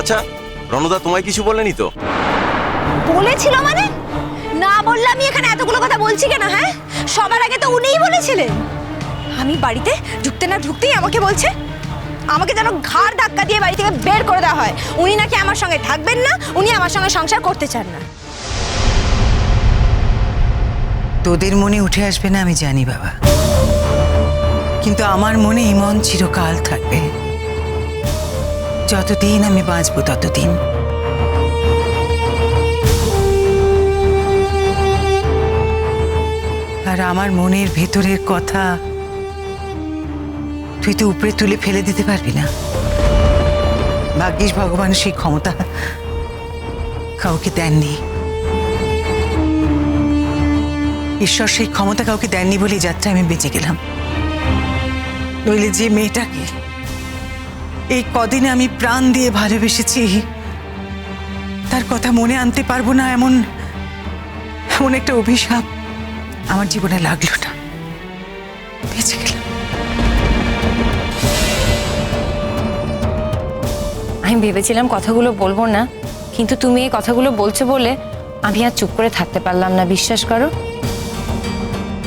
আচ্ছা রণদা তোমায় কিছু বলেনি তো? বলেছিল মানে? না বললে আমি এখানে এতগুলো কথা বলছি কেন হ্যাঁ? সবার আগে তো উনিই বলেছিলেন। আমি বাড়িতে ঢুকতে না ঢুকতেই আমাকে বলছে আমাকে যেন ঘাড় ধাক্কা দিয়ে বাড়ি থেকে বের করে দেওয়া হয়। উনি নাকি আমার সঙ্গে থাকবেন না উনি আমার সঙ্গে সংসার করতে চান না। তোদের মনে উঠে আসবে না আমি জানি বাবা। কিন্তু আমার মনে ইমন চিরকাল থাকবে। যতদিন আমি বাঁচবো, ততদিন। আর আমার মনের ভেতরের কথা তুই তো উপরে তুলে ফেলে দিতে পারবি না। ভাগ্যিস ভগবান সেই ক্ষমতা কাউকে দেননি। ঈশ্বর সেই ক্ষমতা কাউকে দেননি বলে এই যাত্রা আমি বেঁচে গেলাম। নইলে যে মেয়েটাকে এই কদিনে আমি প্রাণ দিয়ে ভালোবেসেছি। তার কথা মনে আনতে পারব না এমন এমন একটা অভিশাপ আমার জীবনে লাগল না। আমি ভেবেছিলাম কথাগুলো বলব না, কিন্তু তুমি এই কথাগুলো বলছো বলে আমি আর চুপ করে থাকতে পারলাম না, বিশ্বাস করো।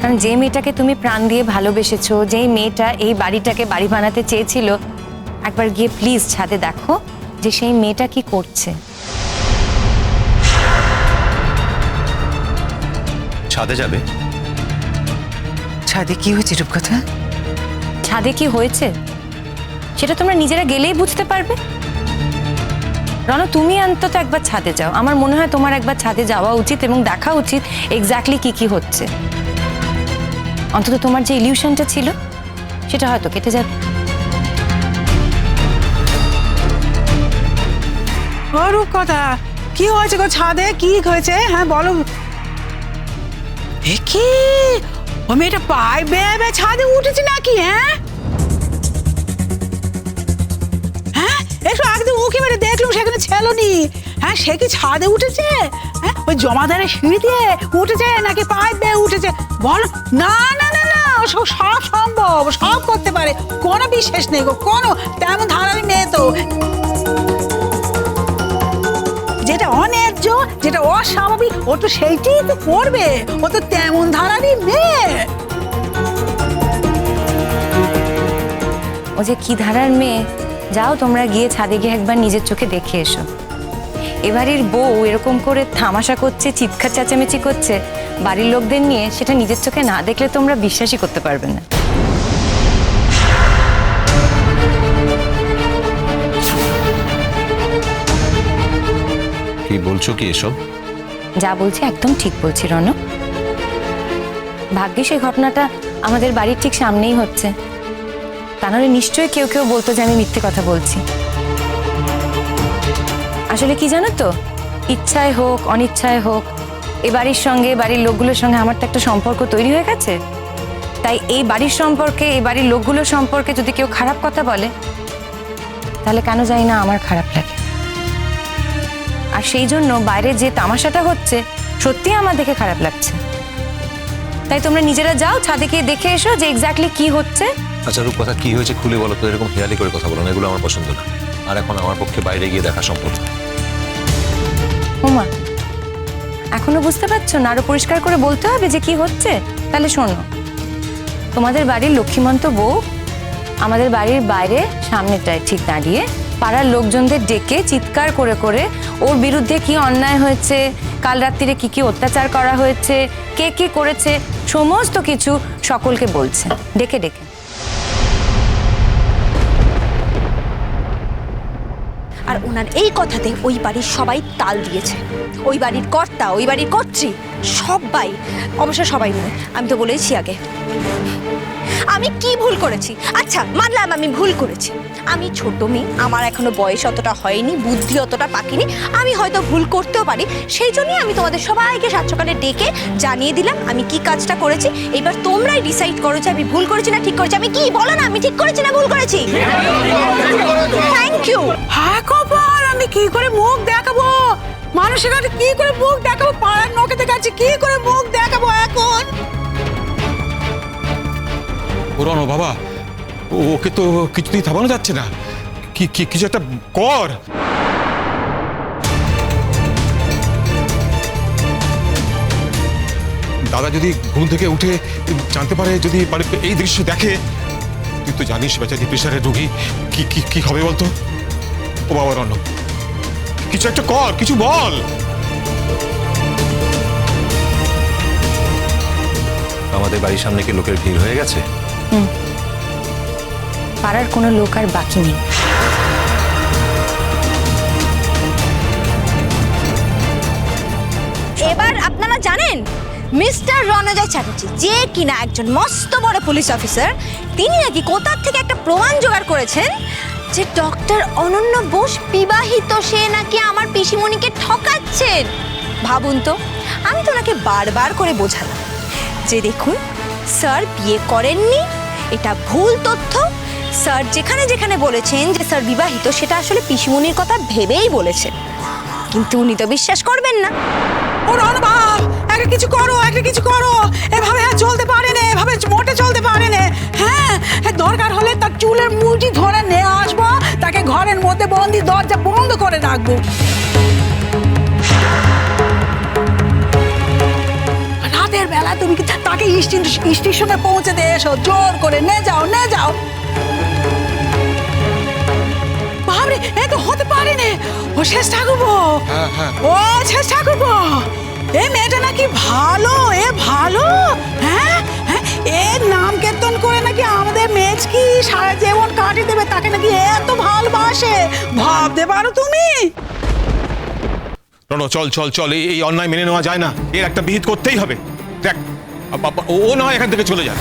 কারণ যে মেয়েটাকে তুমি প্রাণ দিয়ে ভালোবেসেছো, যেই মেয়েটা এই বাড়িটাকে বাড়ি বানাতে চেয়েছিল একবার গিয়ে প্লিজ ছাদে দেখো যে সেই মেয়েটা কি করছে। ছাদে যাবে? ছাদে কি হয়েছে রূপকথা? ছাদে কি হয়েছে? সেটা তোমরা নিজেরা গেলেই বুঝতে পারবে। রণ তুমি অন্তত একবার ছাদে যাও। আমার মনে হয় তোমার একবার ছাদে যাওয়া উচিত এবং দেখা উচিত এক্স্যাক্টলি কি কি হচ্ছে। অন্তত তোমার যে ইলিউশনটা ছিল সেটা হয়তো কেটে যাবে। ও রূপকথা কি হয়েছে গো ছাদে? কি হয়েছে? হ্যাঁ বলো। কি ও মেয়েটা ছাদে উঠেছে নাকি হ্যাঁ? হ্যাঁ একটু উঁকি মেরে সেখানে ছেলনি। হ্যাঁ সে কি ছাদে উঠেছে? হ্যাঁ ওই জমাদারের সিঁড়ি দিয়ে উঠেছে নাকি পায়ে বেয়ে উঠেছে? বল। না না না না সব সব সম্ভব, সব করতে পারে। কোনো বিশেষ নেই গো, কোনো, তেমন ধারারি মেয়ে তো। অস্বাভাবিক, ও তো সেইটাই তো করবে। ও তো তেমন ধারারই মেয়ে। ও যে কি ধারার মেয়ে, যাও তোমরা গিয়ে ছাদে গিয়ে একবার নিজের চোখে দেখে এসো। এবারের বউ এরকম করে থামাশা করছে, চিৎকার চেঁচামেচি করছে, বাড়ির লোকদের নিয়ে সেটা নিজের চোখে না দেখলে তোমরা বিশ্বাসই করতে পারবে না। কি বলছো কি এসব? যা বলছি একদম ঠিক বলছি রণ ভাগ্যে সেই ঘটনাটা আমাদের বাড়ির ঠিক সামনেই হচ্ছে। তা নাহলে নিশ্চয়ই কেউ কেউ বলতো যে আমি মিথ্যে কথা বলছি। আসলে কি জানো তো? ইচ্ছায় হোক, অনিচ্ছায় হোক, এ বাড়ির সঙ্গে, বাড়ির লোকগুলোর সঙ্গে আমার তো একটা সম্পর্ক তৈরি হয়ে গেছে। তাই এই বাড়ির সম্পর্কে, এই বাড়ির লোকগুলোর সম্পর্কে যদি কেউ খারাপ কথা বলে, তাহলে কেন জানি না আমার খারাপ লাগে। আর সেই জন্য বাইরে যে তামাশাটা হচ্ছে সত্যি আমার দেখে খারাপ লাগছে। তাই তোমরা নিজেরা যাও ছাদে গিয়ে দেখে এসো যে এক্স্যাক্টলি কি হচ্ছে। আচ্ছা রূপ কথা কি হয়েছে খুলে বলো তো এরকম হেয়ালি করে কথা বলো না এগুলো আমার পছন্দ না। আর এখন আমার পক্ষে বাইরে গিয়ে দেখা সম্ভব না। ওমা এখনও বুঝতে পারছ না? আরও পরিষ্কার করে বলতে হবে যে কি হচ্ছে? তাহলে শোনো তোমাদের বাড়ির লক্ষ্মীমন্ত বউ আমাদের বাড়ির বাইরে সামনেটায় ঠিক দাঁড়িয়ে পাড়ার লোকজনদের ডেকে চিৎকার করে করে ওর বিরুদ্ধে কি অন্যায় হয়েছে, কাল রাত্রিরে কি কি অত্যাচার করা হয়েছে, কে কি করেছে, সমস্ত কিছু সকলকে বলছে। ডেকে ডেকে। আর ওনার এই কথাতে ওই বাড়ির সবাই তাল দিয়েছে। ওই বাড়ির কর্তা, ওই বাড়ির কর্ত্রী, সবাই, অবশ্য সবাই নয়, আমি তো বলেইছি আগে। আমি কি ভুল করেছি? আচ্ছা মানলাম আমি ভুল করেছি। আমি ছোট মেয়ে, আমার এখনও বয়স অতটা হয়নি, বুদ্ধি অতটা পাকিনি। আমি হয়তো ভুল করতেও পারি, সেই জন্যই আমি তোমাদের সবাইকে সাত সকালে ডেকে জানিয়ে দিলাম আমি কি কাজটা করেছি। এবার তোমরাই ডিসাইড করো যে আমি ভুল করেছি না ঠিক করেছি। আমি কি? বলো না, আমি ঠিক করেছি না ভুল করেছি? থ্যাংক ইউ হায় আমি কি করে মুখ দেখাবো? মানুষের কাছে কি করে মুখ দেখাবো? পাড়ার নখেতে কাছে কি করে মুখ দেখাবো এখন? পুরানো বাবা। ওকে তো কিছুতেই থামানো যাচ্ছে না। কি কি, কিছু একটা কর। দাদা যদি ঘুম থেকে উঠে জানতে পারে, যদি মানে এই দৃশ্য দেখে, তুই তো জানিস বেচারি প্রেশারের রুগী, কি কি কি হবে বলতো? ও বাবা, রণ। কিছু একটা কর, কিছু বল। আমাদের বাড়ির সামনে কি লোকের ভিড় হয়ে গেছে? পাড়ার কোনো লোক আর বাকি নেই। এবার আপনারা জানেন, মিস্টার রণজয় চ্যাটার্জি, যে কিনা একজন মস্ত বড় পুলিশ অফিসার, তিনি নাকি কোথার থেকে একটা প্রমাণ জোগাড় করেছেন যে ডক্টর অনন্য বোস বিবাহিত, সে নাকি আমার পিসিমণিকে ঠকাচ্ছেন। ভাবুন তো, আমি তো ওনাকে বারবার করে বোঝালাম যে দেখুন, স্যার বিয়ে করেননি এটা ভুল তথ্য। স্যার যেখানে যেখানে বলেছেন যে স্যার বিবাহিত সেটা আসলে পিসিমণির কথা ভেবেই বলেছেন। কিন্তু উনি তো বিশ্বাস করবেন না। ও রণবাব একটা কিছু করো একটা কিছু করো। এভাবে আর চলতে পারে না এভাবে মোটে চলতে পারে না। হ্যাঁ হ্যাঁ, দরকার হলে তার চুলের মুঠি ধরে নিয়ে আসব তাকে ঘরের মধ্যে বন্দি দরজা বন্ধ করে রাখব। তুমি কি তাকে স্টেশন- পৌঁছে দিয়ে এসো। জোর করে নে যাও নে যাও। বাবরে এ তো হতে পারে না ও শেষ ঠাকুরবো হ্যাঁ হ্যাঁ। ও শেষ ঠাকুরপো। এ মেয়েটা নাকি ভালো এ ভালো? হ্যাঁ হ্যাঁ এ নাম কীর্তন করে নাকি আমাদের মেজ কি সারা জীবন কাটিয়ে দেবে? তাকে নাকি এত ভালোবাসে? ভাবতে পারো তুমি? চল চল চল এই অন্যায় মেনে নেওয়া যায় না। এর একটা বিহিত করতেই হবে। দেখ ও ও নয় এখান থেকে চলে যান।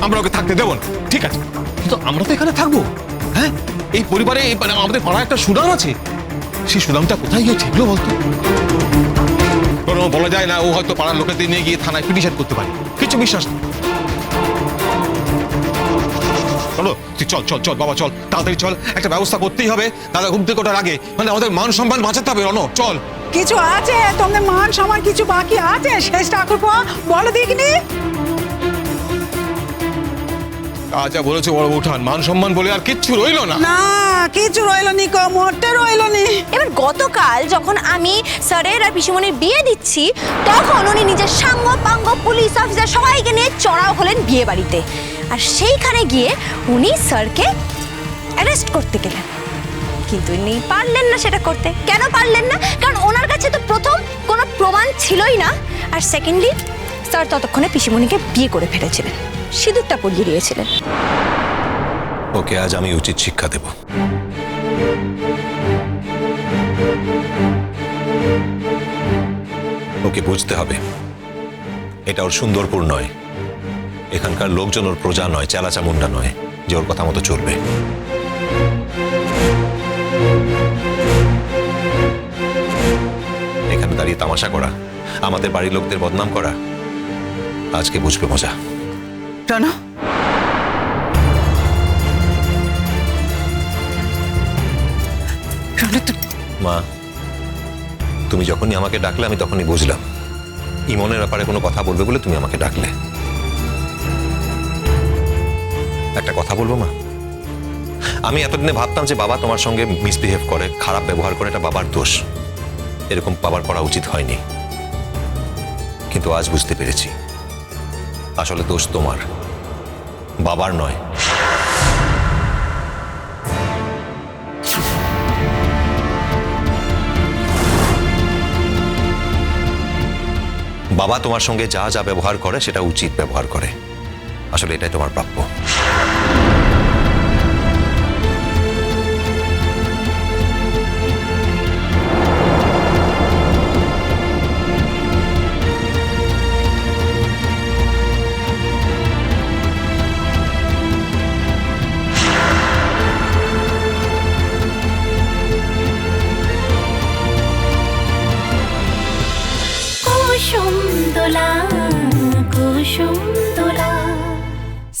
আমরা ওকে থাকতে দেবো না। ঠিক আছে। কিন্তু আমরা তো এখানে থাকব। হ্যাঁ? এই পরিবারে মানে আমাদের পাড়ায় একটা সুনাম আছে। সেই সুনামটা কোথায় গিয়ে ঠিকলো বলতো? কোনো বলা যায় না, ও হয়তো পাড়ার লোকেদের নিয়ে গিয়ে থানায় পিটিশন করতে পারে। কিছু বিশ্বাস নেই। চলো তুই চল চল চল বাবা চল তাড়াতাড়ি চল। একটা ব্যবস্থা করতেই হবে দাদা ঘুম থেকে ওঠার আগে। মানে আমাদের মান সম্মান বাঁচাতে হবে রণ চল। কিছু আছে তোমাদের মান সম্মান কিছু বাকি আছে? শেষ ঠাকুরপো বলো দেখিনি? আচ্ছা বলেছে বড় উঠান মান সম্মান বলে আর কিচ্ছু রইল না। না কিছু রইল নি কো মোটে রইল নি। এবার গতকাল যখন আমি স্যারের আর পিসিমণির বিয়ে দিচ্ছি তখন উনি নিজের সাঙ্গ পাঙ্গ পুলিশ অফিসার সবাইকে নিয়ে চড়াও হলেন বিয়ে বাড়িতে আর সেইখানে গিয়ে উনি স্যারকে অ্যারেস্ট করতে গেলেন। কিন্তু উনি পারলেন না সেটা করতে। কেন পারলেন না? কারণ ওনার কাছে তো প্রথম কোনো প্রমাণ ছিলই না। আর সেকেন্ডলি স্যার ততক্ষণে পিসিমণিকে বিয়ে করে ফেলেছিলেন। সিঁদুরটা পরিয়ে দিয়েছিলেন। ওকে আজ আমি উচিত শিক্ষা দেব। ওকে বুঝতে হবে। এটা ওর সুন্দরপুর নয়। এখানকার লোকজন ওর প্রজা নয় চেলাচামুন্ডা নয় যে ওর কথা মতো চলবে। এখানে দাঁড়িয়ে তামাশা করা আমাদের বাড়ির লোকদের বদনাম করা আজকে বুঝবে মজা। রণ মা তুমি যখনই আমাকে ডাকলে আমি তখনই বুঝলাম। ইমনের ব্যাপারে কোনো কথা বলবে বলে তুমি আমাকে ডাকলে। একটা কথা বলব, মা? আমি এতদিনে ভাবতাম যে বাবা তোমার সঙ্গে মিসবিহেভ করে, খারাপ ব্যবহার করে এটা বাবার দোষ। এরকম বাবার করা উচিত হয়নি। কিন্তু আজ বুঝতে পেরেছি, আসলে দোষ তোমার। বাবার নয়। বাবা তোমার সঙ্গে যা যা ব্যবহার করে, সেটা উচিত ব্যবহার করে। আসলে এটাই তোমার প্রাপ্য।